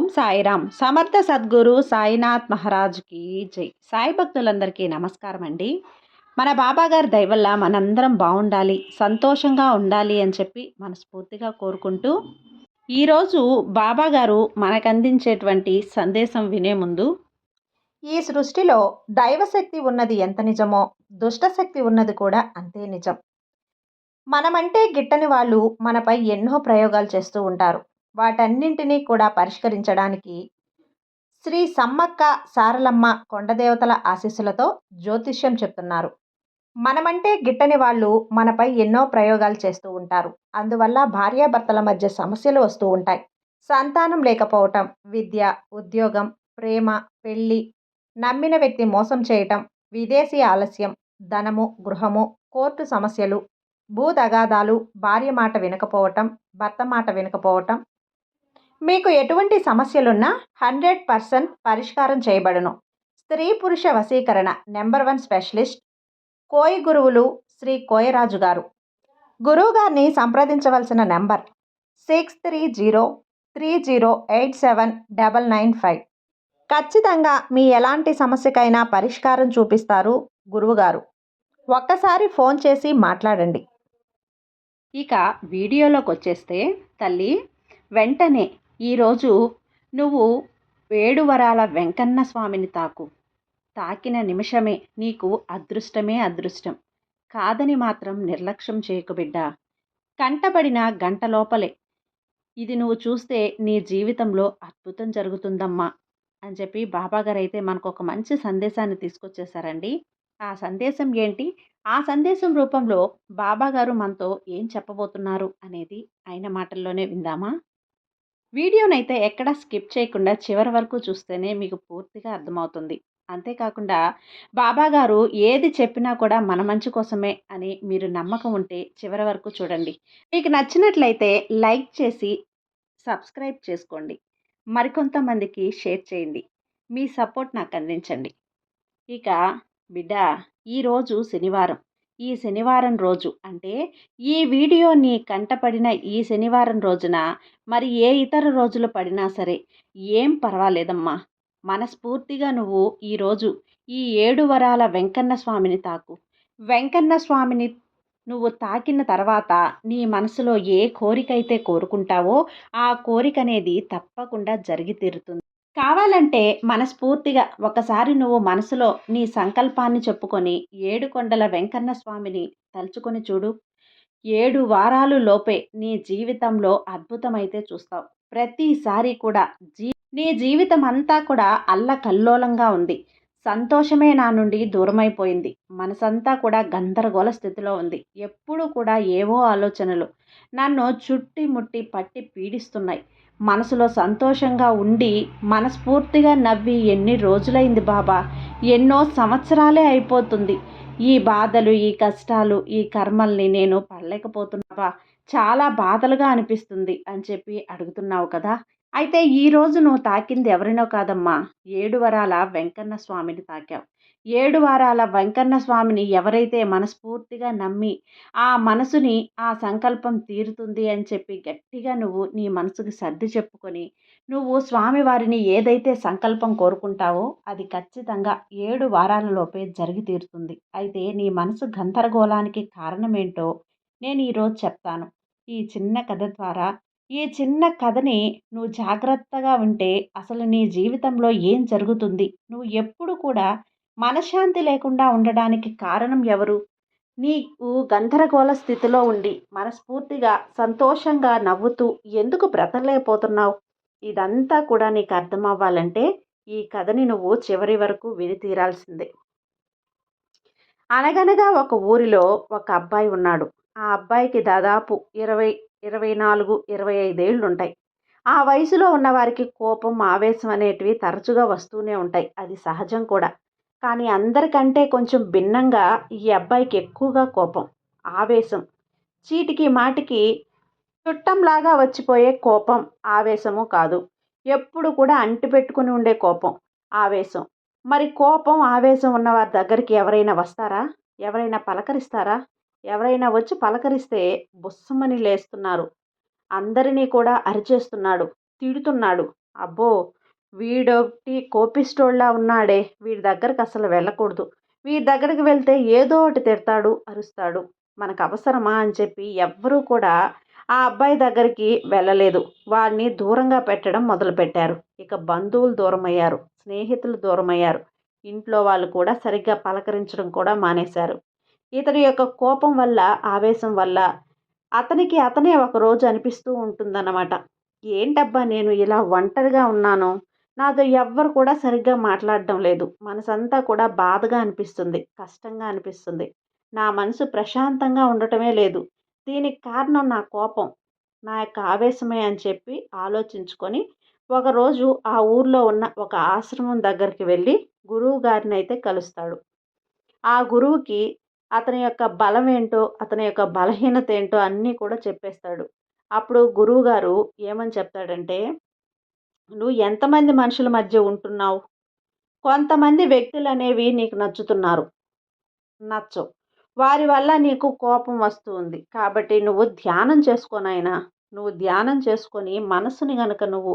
ఓం సాయిరామ్. సమర్థ సద్గురు సాయినాథ్ మహారాజ్కి జై. సాయి భక్తులందరికీ నమస్కారం అండి. మన బాబాగారి దయవల్ల మనందరం బాగుండాలి సంతోషంగా ఉండాలి అని చెప్పి మనస్ఫూర్తిగా కోరుకుంటూ ఈరోజు బాబాగారు మనకందించేటువంటి మనకు అందించేటువంటి సందేశం వినే ముందు ఈ సృష్టిలో దైవశక్తి ఉన్నది ఎంత నిజమో దుష్టశక్తి ఉన్నది కూడా అంతే నిజం. మనమంటే గిట్టని వాళ్ళు మనపై ఎన్నో ప్రయోగాలు చేస్తూ ఉంటారు. వాటన్నింటినీ కూడా పరిష్కరించడానికి శ్రీ సమ్మక్క సారలమ్మ కొండదేవతల ఆశీస్సులతో జ్యోతిష్యం చెప్తున్నారు. మనమంటే గిట్టని వాళ్ళు మనపై ఎన్నో ప్రయోగాలు చేస్తూ ఉంటారు. అందువల్ల భార్యాభర్తల మధ్య సమస్యలు వస్తూ ఉంటాయి. సంతానం లేకపోవటం విద్య ఉద్యోగం ప్రేమ పెళ్ళి నమ్మిన వ్యక్తి మోసం చేయటం విదేశీ ఆలస్యం ధనము గృహము కోర్టు సమస్యలు భూ తగాదాలు భార్య మాట వినకపోవటం భర్త మాట వినకపోవటం మీకు ఎటువంటి సమస్యలున్నా హండ్రెడ్ పర్సెంట్ పరిష్కారం చేయబడును. స్త్రీ పురుష వశీకరణ నెంబర్ వన్ స్పెషలిస్ట్ కోయి గురువులు శ్రీ కోయరాజు గారు. గురువుగారిని సంప్రదించవలసిన number six three zero three zero eight seven double nine five. ఖచ్చితంగా మీ ఎలాంటి సమస్యకైనా పరిష్కారం చూపిస్తారు గురువుగారు ఒక్కసారి ఫోన్ చేసి మాట్లాడండి. ఇక వీడియోలోకి వచ్చేస్తే తల్లి వెంటనే ఈరోజు నువ్వు వేడువరాల వెంకన్న స్వామిని తాకు. తాకిన నిమిషమే నీకు అదృష్టమే అదృష్టం. కాదని మాత్రం నిర్లక్ష్యం చేయకు బిడ్డా. కంటబడిన గంట లోపలే. ఇది నువ్వు చూస్తే నీ జీవితంలో అద్భుతం జరుగుతుందమ్మా అని చెప్పి బాబాగారు అయితే మనకు ఒక మంచి సందేశాన్ని తీసుకొచ్చేసారండి ఆ సందేశం ఏంటి? ఆ సందేశం రూపంలో బాబాగారు మనతో ఏం చెప్పబోతున్నారు అనేది ఆయన మాటల్లోనే విందామా? వీడియోనైతే ఎక్కడా స్కిప్ చేయకుండా చివరి వరకు చూస్తేనే మీకు పూర్తిగా అర్థమవుతుంది. అంతేకాకుండా బాబా గారు ఏది చెప్పినా కూడా మన మంచి కోసమే అని మీరు నమ్మకం ఉంటే చివరి వరకు చూడండి. మీకు నచ్చినట్లయితే లైక్ చేసి సబ్స్క్రైబ్ చేసుకోండి. మరికొంతమందికి షేర్ చేయండి. మీ సపోర్ట్ నాకు అందించండి. ఇక బిడ్డ ఈరోజు శనివారం. ఈ శనివారం రోజు. అంటే ఈ వీడియో నీ కంటపడిన ఈ శనివారం రోజున మరి ఏ ఇతర రోజులు పడినా సరే ఏం పర్వాలేదమ్మా. మనస్ఫూర్తిగా నువ్వు ఈరోజు ఈ ఏడు వరాల వెంకన్న స్వామిని తాకు. వెంకన్న స్వామిని నువ్వు తాకిన తర్వాత నీ మనసులో ఏ కోరికైతే కోరుకుంటావో ఆ కోరిక అనేది తప్పకుండా జరిగి తీరుతుంది. కావాలంటే మనస్ఫూర్తిగా ఒకసారి నువ్వు మనసులో నీ సంకల్పాన్ని చెప్పుకొని ఏడు కొండల వెంకన్న స్వామిని తలుచుకొని చూడు. ఏడు వారాలు లోపే నీ జీవితంలో అద్భుతమైతే చూస్తావు. ప్రతిసారి కూడా జీ నీ జీవితం అంతా కూడా అల్లకల్లోలంగా ఉంది. సంతోషమే నా నుండి దూరమైపోయింది. మనసంతా కూడా గందరగోళ స్థితిలో ఉంది. ఎప్పుడు కూడా ఏవో ఆలోచనలు నన్ను చుట్టి ముట్టి పట్టి పీడిస్తున్నాయి. మనసులో సంతోషంగా ఉండి మనస్ఫూర్తిగా నవ్వి ఎన్ని రోజులైంది బాబా? ఎన్నో సంవత్సరాలే అయిపోతుంది. ఈ బాధలు ఈ కష్టాలు ఈ కర్మల్ని నేను పడలేకపోతున్నావా చాలా బాధలుగా అనిపిస్తుంది అని చెప్పి అడుగుతున్నావు కదా? అయితే ఈరోజు నువ్వు తాకింది ఎవరినో కాదమ్మా. ఏడు వరాల వెంకన్న స్వామిని తాకావు. ఏడు వారాల వెంకన్న స్వామిని ఎవరైతే మనస్ఫూర్తిగా నమ్మి ఆ మనసుని ఆ సంకల్పం తీరుతుంది అని చెప్పి గట్టిగా నువ్వు నీ మనసుకి సర్ది చెప్పుకొని నువ్వు స్వామివారిని ఏదైతే సంకల్పం కోరుకుంటావో అది ఖచ్చితంగా ఏడు వారాలలోపే జరిగి తీరుతుంది. అయితే నీ మనసు గందరగోళానికి కారణమేంటో నేను ఈరోజు చెప్తాను. ఈ చిన్న కథ ద్వారా ఈ చిన్న కథని నువ్వు జాగ్రత్తగా ఉంటే అసలు నీ జీవితంలో ఏం జరుగుతుంది? నువ్వు ఎప్పుడు కూడా మనశ్శాంతి లేకుండా ఉండడానికి కారణం ఎవరు? నీకు గందరగోళ స్థితిలో ఉండి మనస్ఫూర్తిగా సంతోషంగా నవ్వుతూ ఎందుకు బ్రతలేకపోతున్నావు ఇదంతా కూడా నీకు అర్థం అవ్వాలంటే ఈ కథని నువ్వు చివరి వరకు విని తీరాల్సిందే. అనగనగా ఒక ఊరిలో ఒక అబ్బాయి ఉన్నాడు. ఆ అబ్బాయికి దాదాపు ఇరవై ఇరవై నాలుగు ఇరవై ఐదేళ్ళు ఉంటాయి. ఆ వయసులో ఉన్నవారికి కోపం ఆవేశం అనేటివి తరచుగా వస్తూనే ఉంటాయి. అది సహజం కూడా. కానీ అందరికంటే కొంచెం భిన్నంగా ఈ అబ్బాయికి ఎక్కువగా కోపం ఆవేశం. చీటికి మాటికి చుట్టంలాగా వచ్చిపోయే కోపం ఆవేశము కాదు. ఎప్పుడు కూడా అంటిపెట్టుకుని ఉండే కోపం ఆవేశం. మరి కోపం ఆవేశం ఉన్న వారి దగ్గరికి ఎవరైనా వస్తారా? ఎవరైనా పలకరిస్తారా? ఎవరైనా వచ్చి పలకరిస్తే బుస్సమని లేస్తున్నారు. అందరినీ కూడా అరిచేస్తున్నాడు తిడుతున్నాడు. అబ్బో! వీడొకటి కోపిష్టోళ్ళ ఉన్నాడే వీడి దగ్గరకు అసలు వెళ్ళకూడదు. వీడి దగ్గరికి వెళ్తే ఏదో ఒకటి తిడతాడు అరుస్తాడు. మనకు అవసరమా అని చెప్పి ఎవ్వరూ కూడా ఆ అబ్బాయి దగ్గరికి వెళ్ళలేదు. వాడిని దూరంగా పెట్టడం మొదలుపెట్టారు. ఇక బంధువులు దూరమయ్యారు స్నేహితులు దూరమయ్యారు. ఇంట్లో వాళ్ళు కూడా సరిగ్గా పలకరించడం కూడా మానేశారు. ఇతని యొక్క కోపం వల్ల ఆవేశం వల్ల అతనికి అతనే ఒకరోజు అనిపిస్తూ ఉంటుందన్నమాట. ఏంటబ్బా నేను ఇలా ఒంటరిగా ఉన్నాను? నాతో ఎవ్వరు కూడా సరిగ్గా మాట్లాడడం లేదు. మనసంతా కూడా బాధగా అనిపిస్తుంది. కష్టంగా అనిపిస్తుంది. నా మనసు ప్రశాంతంగా ఉండటమే లేదు. దీనికి కారణం నా కోపం. నా యొక్క ఆవేశమే అని చెప్పి ఆలోచించుకొని ఒకరోజు ఆ ఊర్లో ఉన్న ఒక ఆశ్రమం దగ్గరికి వెళ్ళి గురువు గారిని అయితే కలుస్తాడు. ఆ గురువుకి అతని యొక్క బలం ఏంటో అతని యొక్క బలహీనత ఏంటో అన్నీ కూడా చెప్పేస్తాడు. అప్పుడు గురువుగారు ఏమని చెప్తాడంటే నువ్వు ఎంతమంది మనుషుల మధ్య ఉంటున్నావు? కొంతమంది వ్యక్తులు అనేవి నీకు నచ్చుతున్నారు. నచ్చవు. వారి వల్ల నీకు కోపం వస్తుంది. కాబట్టి నువ్వు ధ్యానం చేసుకోనైనా నువ్వు ధ్యానం చేసుకొని మనసుని గనుక నువ్వు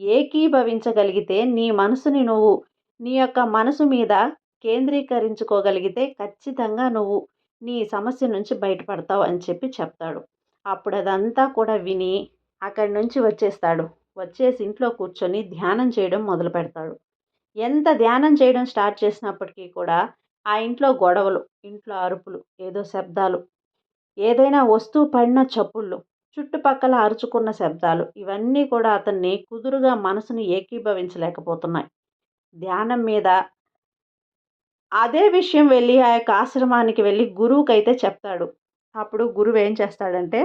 ఏకీభవించగలిగితే నీ మనసుని నువ్వు నీ యొక్క మనసు మీద కేంద్రీకరించుకోగలిగితే ఖచ్చితంగా నువ్వు నీ సమస్య నుంచి బయటపడతావు అని చెప్పి చెప్తాడు. అప్పుడు అదంతా కూడా విని అక్కడి నుంచి వచ్చేస్తాడు. వచ్చేసి ఇంట్లో కూర్చొని ధ్యానం చేయడం మొదలు పెడతాడు. ఎంత ధ్యానం చేయడం స్టార్ట్ చేసినప్పటికీ కూడా ఆ ఇంట్లో గొడవలు ఇంట్లో అరుపులు ఏదో శబ్దాలు ఏదైనా వస్తువు పడిన చప్పుళ్ళు చుట్టుపక్కల అరుచుకున్న శబ్దాలు ఇవన్నీ కూడా అతన్ని కుదురుగా మనసును ఏకీభవించలేకపోతున్నాయి. ధ్యానం మీద అదే విషయం వెళ్ళి ఆ యొక్క ఆశ్రమానికి వెళ్ళి గురువుకి అయితే చెప్తాడు. అప్పుడు గురువు ఏం చేస్తాడంటే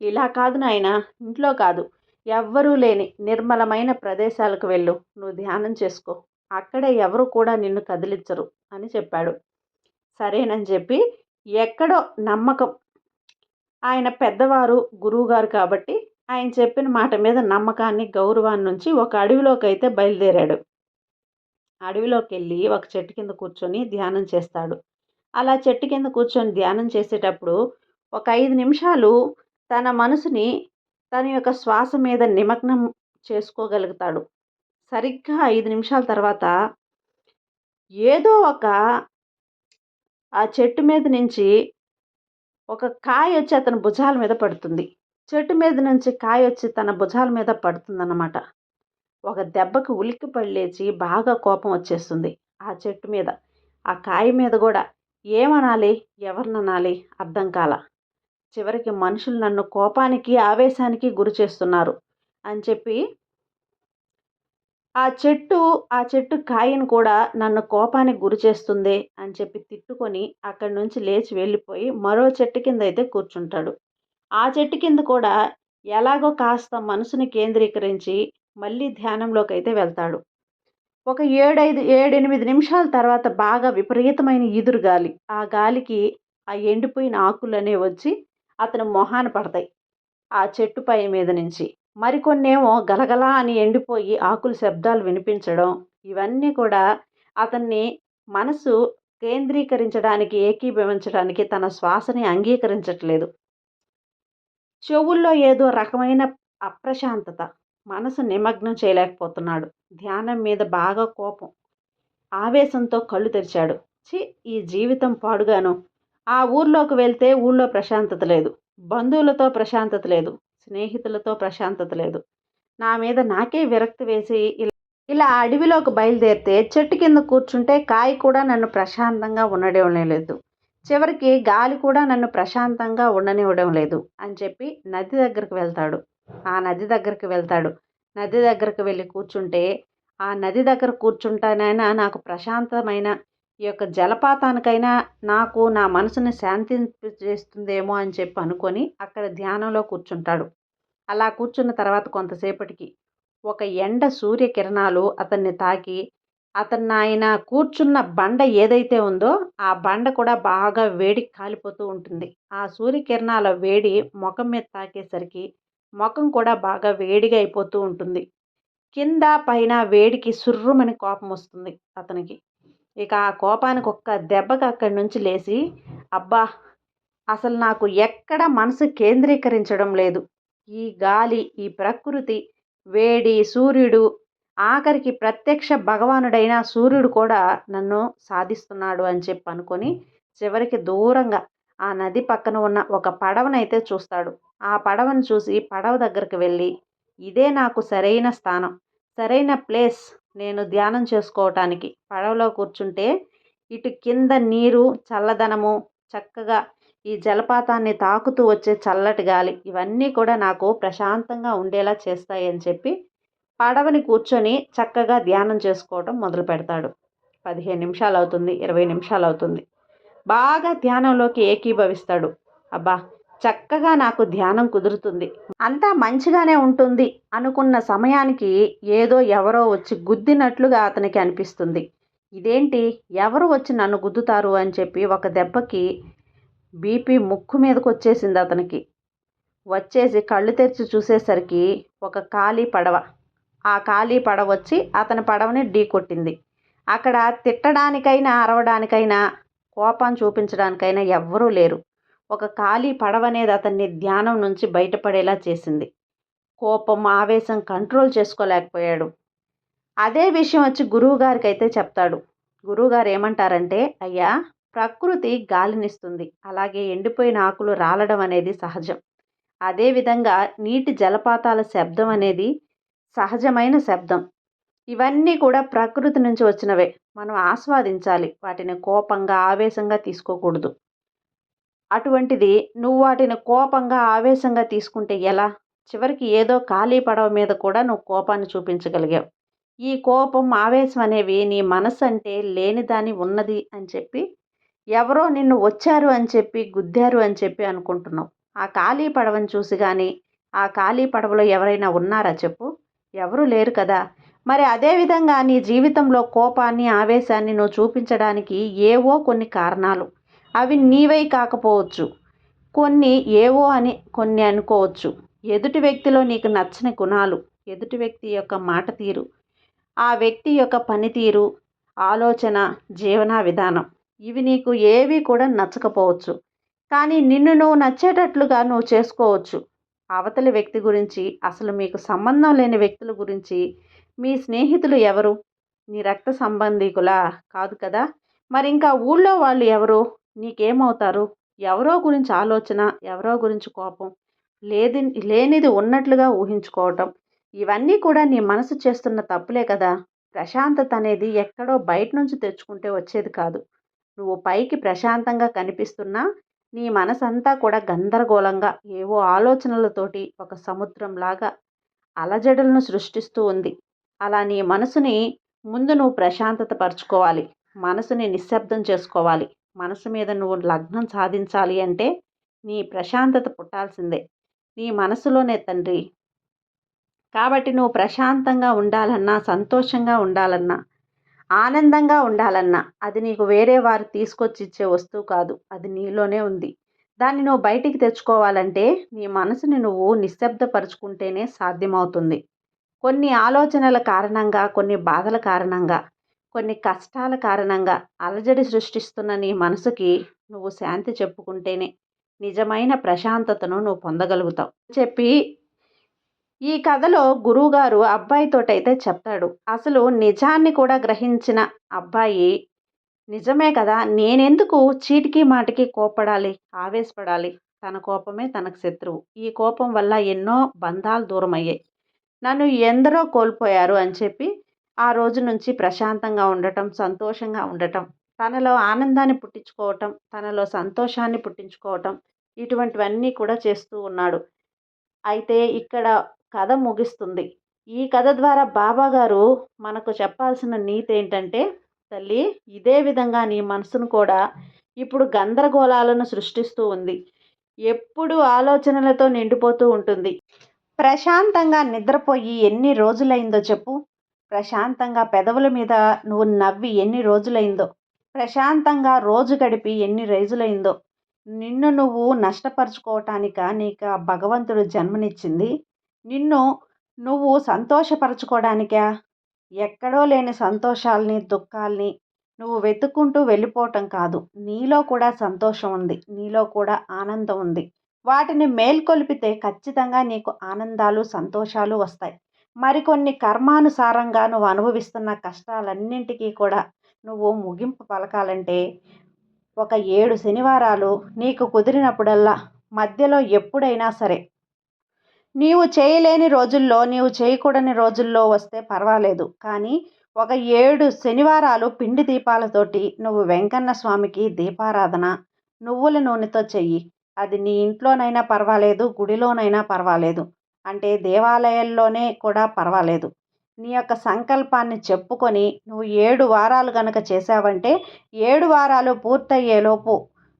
ఇలా కాదు నాయన ఇంట్లో కాదు. ఎవ్వరూ లేని నిర్మలమైన ప్రదేశాలకు వెళ్ళు. నువ్వు ధ్యానం చేసుకో. అక్కడే ఎవరు కూడా నిన్ను కదిలించరు అని చెప్పాడు. సరేనని చెప్పి ఎక్కడో నమ్మకం. ఆయన పెద్దవారు గురువుగారు కాబట్టి ఆయన చెప్పిన మాట మీద నమ్మకాన్ని గౌరవాన్ని నుంచి ఒక అడవిలోకి అయితే బయలుదేరాడు. అడవిలోకి వెళ్ళి ఒక చెట్టు కింద కూర్చొని ధ్యానం చేస్తాడు. అలా చెట్టు కింద కూర్చొని ధ్యానం చేసేటప్పుడు ఒక ఐదు నిమిషాలు తన మనసుని తన యొక్క శ్వాస మీద నిమగ్నం చేసుకోగలుగుతాడు. సరిగ్గా ఐదు నిమిషాల తర్వాత ఏదో ఒక ఆ చెట్టు మీద నుంచి ఒక కాయ వచ్చి అతని భుజాల మీద పడుతుంది. చెట్టు మీద నుంచి కాయ వచ్చి తన భుజాల మీద పడుతుందన్నమాట. ఒక దెబ్బకి ఉలిక్కి పడలేచి బాగా కోపం వచ్చేస్తుంది ఆ చెట్టు మీద. ఆ కాయ మీద కూడా ఏమనాలి? ఎవరిననాలి? అర్థం కాల. చివరికి మనుషులు నన్ను కోపానికి ఆవేశానికి గురి చేస్తున్నారు అని చెప్పి ఆ చెట్టు ఆ చెట్టు కాయను కూడా నన్ను కోపానికి గురి చేస్తుంది అని చెప్పి తిట్టుకొని అక్కడి నుంచి లేచి వెళ్ళిపోయి మరో చెట్టు కింద అయితే కూర్చుంటాడు. ఆ చెట్టు కింద కూడా ఎలాగో కాస్త మనసుని కేంద్రీకరించి మళ్ళీ ధ్యానంలోకి అయితే వెళ్తాడు. ఒక ఏడైదు ఏడెనిమిది నిమిషాల తర్వాత బాగా విపరీతమైన ఈదురు గాలి. ఆ గాలికి ఆ ఎండిపోయిన ఆకులనే వచ్చి అతని మొహాన పడతాయి. ఆ చెట్టు పై మీద నుంచి. మరికొన్నేమో గలగలా అని ఎండిపోయి ఆకుల శబ్దాలు వినిపించడం ఇవన్నీ కూడా అతన్ని మనసు కేంద్రీకరించడానికి ఏకీభవించడానికి తన శ్వాసని అంగీకరించట్లేదు. చెవుల్లో ఏదో రకమైన అప్రశాంతత మనసు నిమగ్నం చేయలేకపోతున్నాడు. ధ్యానం మీద బాగా కోపం ఆవేశంతో కళ్ళు తెరిచాడు. చి ఈ జీవితం పాడుగాను. ఆ ఊర్లోకి వెళ్తే ఊళ్ళో ప్రశాంతత లేదు. బంధువులతో ప్రశాంతత లేదు. స్నేహితులతో ప్రశాంతత లేదు. నా మీద నాకే విరక్తి వేసి ఇలా ఇలా అడవిలోకి బయలుదేరితే చెట్టు కింద కూర్చుంటే కాయ కూడా నన్ను ప్రశాంతంగా ఉండడం లేదు. చివరికి గాలి కూడా నన్ను ప్రశాంతంగా ఉండనివ్వడం లేదు అని చెప్పి నది దగ్గరికి వెళ్తాడు. ఆ నది దగ్గరికి వెళ్తాడు. నది దగ్గరికి వెళ్ళి కూర్చుంటే ఆ నది దగ్గర కూర్చుంటానైనా నాకు ప్రశాంతమైన ఈ యొక్క జలపాతానికైనా నాకు నా మనసుని శాంతింపజేస్తుందేమో అని చెప్పి అనుకొని అక్కడ ధ్యానంలో కూర్చుంటాడు. అలా కూర్చున్న తర్వాత కొంతసేపటికి ఒక ఎండ సూర్యకిరణాలు అతన్ని తాకి అతన్ని ఆయన కూర్చున్న బండ ఏదైతే ఉందో ఆ బండ కూడా బాగా వేడికి కాలిపోతూ ఉంటుంది. ఆ సూర్యకిరణాల వేడి ముఖం మీద తాకేసరికి ముఖం కూడా బాగా వేడిగా అయిపోతూ ఉంటుంది. కింద పైన వేడికి సుర్రుమని కోపం వస్తుంది అతనికి. ఇక ఆ కోపానికి ఒక్క దెబ్బకి అక్కడి నుంచి లేచి అబ్బా! అసలు నాకు ఎక్కడ మనసు కేంద్రీకరించడం లేదు. ఈ గాలి ఈ ప్రకృతి వేడి సూర్యుడు ఆఖరికి ప్రత్యక్ష భగవానుడైన సూర్యుడు కూడా నన్ను సాధిస్తున్నాడు అని చెప్పి అనుకొని చివరికి దూరంగా ఆ నది పక్కన ఉన్న ఒక పడవనైతే చూస్తాడు. ఆ పడవను చూసి పడవ దగ్గరికి వెళ్ళి ఇదే నాకు సరైన స్థానం సరైన ప్లేస్ నేను ధ్యానం చేసుకోవటానికి పడవలో కూర్చుంటే ఇటు కింద నీరు చల్లదనము చక్కగా ఈ జలపాతాన్ని తాకుతూ వచ్చే చల్లటి గాలి ఇవన్నీ కూడా నాకు ప్రశాంతంగా ఉండేలా చేస్తాయి అని చెప్పి పడవని కూర్చొని చక్కగా ధ్యానం చేసుకోవటం మొదలు పెడతాడు. పదిహేను నిమిషాలు అవుతుంది ఇరవై నిమిషాలు అవుతుంది. బాగా ధ్యానంలోకి ఏకీభవిస్తాడు. అబ్బా! చక్కగా నాకు ధ్యానం కుదురుతుంది. అంతా మంచిగానే ఉంటుంది అనుకున్న సమయానికి ఏదో ఎవరో వచ్చి గుద్దినట్లుగా అతనికి అనిపిస్తుంది. ఇదేంటి? ఎవరు వచ్చి నన్ను గుద్దుతారు అని చెప్పి ఒక దెబ్బకి బీపీ ముక్కు మీదకు వచ్చేసింది అతనికి. వచ్చేసి కళ్ళు తెరిచి చూసేసరికి ఒక ఖాళీ పడవ. ఆ ఖాళీ పడవ వచ్చి అతని పడవని ఢీ కొట్టింది. అక్కడ తిట్టడానికైనా అరవడానికైనా కోపం చూపించడానికైనా ఎవ్వరూ లేరు. ఒక ఖాళీ పడవ అనేది అతన్ని ధ్యానం నుంచి బయటపడేలా చేసింది. కోపం ఆవేశం కంట్రోల్ చేసుకోలేకపోయాడు. అదే విషయం వచ్చి గురువుగారికి అయితే చెప్తాడు. గురువుగారు ఏమంటారంటే అయ్యా ప్రకృతి గాలినిస్తుంది. అలాగే ఎండిపోయిన ఆకులు రాలడం అనేది సహజం. అదేవిధంగా నీటి జలపాతాల శబ్దం అనేది సహజమైన శబ్దం. ఇవన్నీ కూడా ప్రకృతి నుంచి వచ్చినవే. మనం ఆస్వాదించాలి. వాటిని కోపంగా ఆవేశంగా తీసుకోకూడదు. అటువంటిది నువ్వు వాటిని కోపంగా ఆవేశంగా తీసుకుంటే ఎలా? చివరికి ఏదో ఖాళీ పడవ మీద కూడా నువ్వు కోపాన్ని చూపించగలిగావు. ఈ కోపం ఆవేశం అనేవి నీ మనసు అంటే లేనిదాని ఉన్నది అని చెప్పి ఎవరో నిన్ను వచ్చారు అని చెప్పి గుద్దారు అని చెప్పి అనుకుంటున్నావు. ఆ ఖాళీ పడవని చూసి కానీ ఆ ఖాళీ పడవలో ఎవరైనా ఉన్నారా చెప్పు? ఎవరు లేరు కదా. మరి అదేవిధంగా నీ జీవితంలో కోపాన్ని ఆవేశాన్ని నువ్వు చూపించడానికి ఏవో కొన్ని కారణాలు. అవి నీవై కాకపోవచ్చు. కొన్ని ఏవో అని కొన్ని అనుకోవచ్చు. ఎదుటి వ్యక్తిలో నీకు నచ్చని గుణాలు ఎదుటి వ్యక్తి యొక్క మాట తీరు ఆ వ్యక్తి యొక్క పనితీరు ఆలోచన జీవన విధానం. ఇవి నీకు ఏవి కూడా నచ్చకపోవచ్చు. కానీ నిన్ను నువ్వు నచ్చేటట్లుగా నువ్వు చేసుకోవచ్చు. అవతలి వ్యక్తి గురించి అసలు మీకు సంబంధం లేని వ్యక్తుల గురించి మీ స్నేహితులు ఎవరు? నీ రక్త సంబంధికులా? కాదు కదా. మరి ఇంకా ఊళ్ళో వాళ్ళు ఎవరు? నీకేమవుతారు? ఎవరో గురించి ఆలోచన ఎవరో గురించి కోపం లేది లేనిది ఉన్నట్లుగా ఊహించుకోవటం. ఇవన్నీ కూడా నీ మనసు చేస్తున్న తప్పులే కదా! ప్రశాంతత అనేది ఎక్కడో బయట నుంచి తెచ్చుకుంటే వచ్చేది కాదు. నువ్వు పైకి ప్రశాంతంగా కనిపిస్తున్నా నీ మనసంతా కూడా గందరగోళంగా ఏవో ఆలోచనలతోటి ఒక సముద్రంలాగా అలజడులను సృష్టిస్తూ ఉంది. అలా నీ మనసుని ముందు నువ్వు ప్రశాంతత పరుచుకోవాలి. మనసుని నిశ్శబ్దం చేసుకోవాలి. మనసు మీద నువ్వు లగ్నం సాధించాలి అంటే నీ ప్రశాంతత పుట్టాల్సిందే. నీ మనసులోనే తండ్రి. కాబట్టి నువ్వు ప్రశాంతంగా ఉండాలన్నా సంతోషంగా ఉండాలన్నా ఆనందంగా ఉండాలన్నా అది నీకు వేరే వారు తీసుకొచ్చి ఇచ్చే వస్తువు కాదు. అది నీలోనే ఉంది. దాన్ని నువ్వు బయటికి తెచ్చుకోవాలంటే నీ మనసుని నువ్వు నిశ్శబ్దపరుచుకుంటేనే సాధ్యమవుతుంది. కొన్ని ఆలోచనల కారణంగా కొన్ని బాధల కారణంగా కొన్ని కష్టాల కారణంగా అలజడి సృష్టిస్తున్న నీ మనసుకి నువ్వు శాంతి చెప్పుకుంటేనే నిజమైన ప్రశాంతతను నువ్వు పొందగలుగుతావు. చెప్పి ఈ కథలో గురువుగారు అబ్బాయితోటైతే చెప్తాడు. అసలు నిజాన్ని కూడా గ్రహించిన అబ్బాయి నిజమే కదా నేనెందుకు చీటికి మాటికి కోపడాలి ఆవేశపడాలి? తన కోపమే తనకు శత్రువు. ఈ కోపం వల్ల ఎన్నో బంధాలు దూరమయ్యాయి. నన్ను ఎందరో కోల్పోయారు అని చెప్పి ఆ రోజు నుంచి ప్రశాంతంగా ఉండటం సంతోషంగా ఉండటం తనలో ఆనందాన్ని పుట్టించుకోవటం తనలో సంతోషాన్ని పుట్టించుకోవటం ఇటువంటివన్నీ కూడా చేస్తూ ఉన్నాడు. అయితే ఇక్కడ కథ ముగిస్తుంది. ఈ కథ ద్వారా బాబా గారు మనకు చెప్పాల్సిన నీతి ఏంటంటే తల్లి ఇదే విధంగా నీ మనసును కూడా ఇప్పుడు గందరగోళాలను సృష్టిస్తూ ఉంది. ఎప్పుడు ఆలోచనలతో నిండిపోతూ ఉంటుంది. ప్రశాంతంగా నిద్రపోయి ఎన్ని రోజులైందో చెప్పు. ప్రశాంతంగా పెదవుల మీద నువ్వు నవ్వి ఎన్ని రోజులైందో ప్రశాంతంగా రోజు గడిపి ఎన్ని రోజులైందో నిన్ను నువ్వు నష్టపరుచుకోవటానిక నీకు ఆ భగవంతుడు జన్మనిచ్చింది? నిన్ను నువ్వు సంతోషపరచుకోవడానికా ఎక్కడో లేని సంతోషాల్ని దుఃఖాల్ని నువ్వు వెతుక్కుంటూ వెళ్ళిపోవటం కాదు. నీలో కూడా సంతోషం ఉంది. నీలో కూడా ఆనందం ఉంది. వాటిని మేల్కొల్పితే ఖచ్చితంగా నీకు ఆనందాలు సంతోషాలు వస్తాయి. మరికొన్ని కర్మానుసారంగా నువ్వు అనుభవిస్తున్న కష్టాలన్నింటికీ కూడా నువ్వు ముగింపు పలకాలంటే ఒక ఏడు శనివారాలు నీకు కుదిరినప్పుడల్లా మధ్యలో ఎప్పుడైనా సరే. నీవు చేయలేని రోజుల్లో నీవు చేయకూడని రోజుల్లో వస్తే పర్వాలేదు. కానీ ఒక ఏడు శనివారాలు పిండి దీపాలతోటి నువ్వు వెంకన్న స్వామికి దీపారాధన నువ్వుల నూనెతో చెయ్యి. అది నీ ఇంట్లోనైనా పర్వాలేదు గుడిలోనైనా పర్వాలేదు. అంటే దేవాలయాల్లోనే కూడా పర్వాలేదు. నీ యొక్క సంకల్పాన్ని చెప్పుకొని నువ్వు ఏడు వారాలు గనక చేసావంటే ఏడు వారాలు పూర్తయ్యేలోపు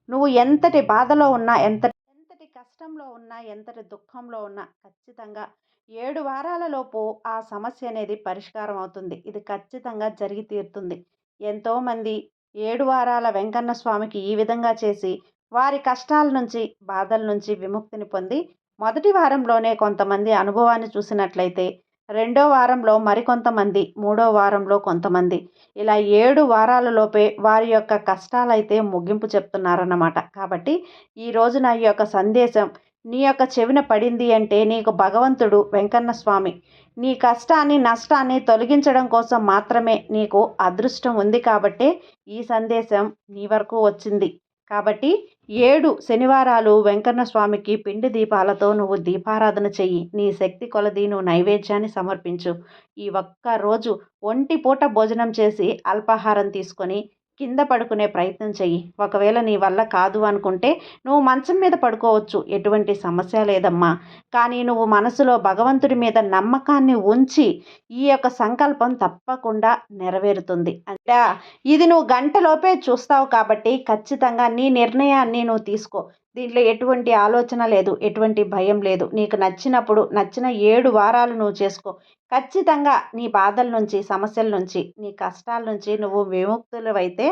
నువ్వు ఎంతటి బాధలో ఉన్నా ఎంత ఎంతటి కష్టంలో ఉన్నా ఎంతటి దుఃఖంలో ఉన్నా ఖచ్చితంగా ఏడు వారాలలోపు ఆ సమస్య అనేది పరిష్కారం అవుతుంది. ఇది ఖచ్చితంగా జరిగి తీరుతుంది. ఎంతోమంది ఏడు వారాల వెంకన్న స్వామికి ఈ విధంగా చేసి వారి కష్టాల నుంచి బాధల నుంచి విముక్తిని పొంది మొదటి వారంలోనే కొంతమంది అనుభవాన్ని చూసినట్లయితే రెండో వారంలో మరికొంతమంది మూడో వారంలో కొంతమంది. ఇలా ఏడు వారాలలోపే వారి యొక్క కష్టాలైతే ముగింపు చెప్తున్నారన్నమాట. కాబట్టి ఈరోజు నా ఈ యొక్క సందేశం నీ యొక్క చెవిన పడింది అంటే నీకు భగవంతుడు వెంకన్న స్వామి. నీ కష్టాన్ని నష్టాన్ని తొలగించడం కోసం మాత్రమే నీకు అదృష్టం ఉంది కాబట్టే ఈ సందేశం నీ వరకు వచ్చింది. కాబట్టి ఏడు శనివారాలు వెంకన్న స్వామికి పిండి దీపాలతో నువ్వు దీపారాధన చెయ్యి. నీ శక్తి కొలది నువ్వు నైవేద్యాన్ని సమర్పించు. ఈ ఒక్క రోజు ఒంటి పూట భోజనం చేసి అల్పాహారం తీసుకొని కింద పడుకునే ప్రయత్నం చెయ్యి. ఒకవేళ నీ వల్ల కాదు అనుకుంటే నువ్వు మంచం మీద పడుకోవచ్చు. ఎటువంటి సమస్య లేదమ్మా. కానీ నువ్వు మనసులో భగవంతుడి మీద నమ్మకాన్ని ఉంచి ఈ యొక్క సంకల్పం తప్పకుండా నెరవేరుతుంది. అంటే ఇది నువ్వు గంటలోపే చూస్తావు కాబట్టి ఖచ్చితంగా నీ నిర్ణయాన్ని నువ్వు తీసుకో. దీంట్లో ఎటువంటి ఆలోచన లేదు ఎటువంటి భయం లేదు. నీకు నచ్చినప్పుడు నచ్చిన ఏడు వారాలు నువ్వు చేసుకో. ఖచ్చితంగా నీ బాధల నుంచి సమస్యల నుంచి నీ కష్టాల నుంచి నువ్వు విముక్తులవైతే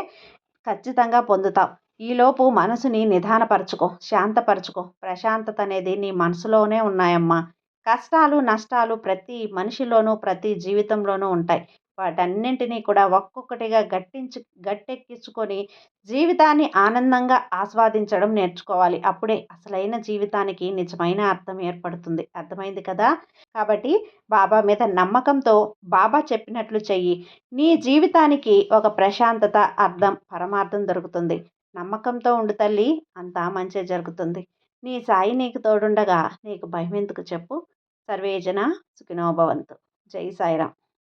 ఖచ్చితంగా పొందుతావు. ఈలోపు మనసుని నిదానపరచుకో శాంతపరచుకో. ప్రశాంతత అనేది నీ మనసులోనే ఉన్నాయమ్మా. కష్టాలు నష్టాలు ప్రతి మనిషిలోనూ ప్రతి జీవితంలోనూ ఉంటాయి. వాటన్నింటినీ కూడా ఒక్కొక్కటిగా గట్టించు గట్టెక్కించుకొని జీవితాన్ని ఆనందంగా ఆస్వాదించడం నేర్చుకోవాలి. అప్పుడే అసలైన జీవితానికి నిజమైన అర్థం ఏర్పడుతుంది. అర్థమైంది కదా? కాబట్టి బాబా మీద నమ్మకంతో బాబా చెప్పినట్లు చెయ్యి. నీ జీవితానికి ఒక ప్రశాంతత అర్థం పరమార్థం దొరుకుతుంది. నమ్మకంతో ఉండు తల్లి అంతా మంచి జరుగుతుంది. నీ సాయి నీకు తోడుండగా నీకు భయం ఎందుకు చెప్పు? సర్వేజన సుఖినోభవంతు. జై సాయిరామ్.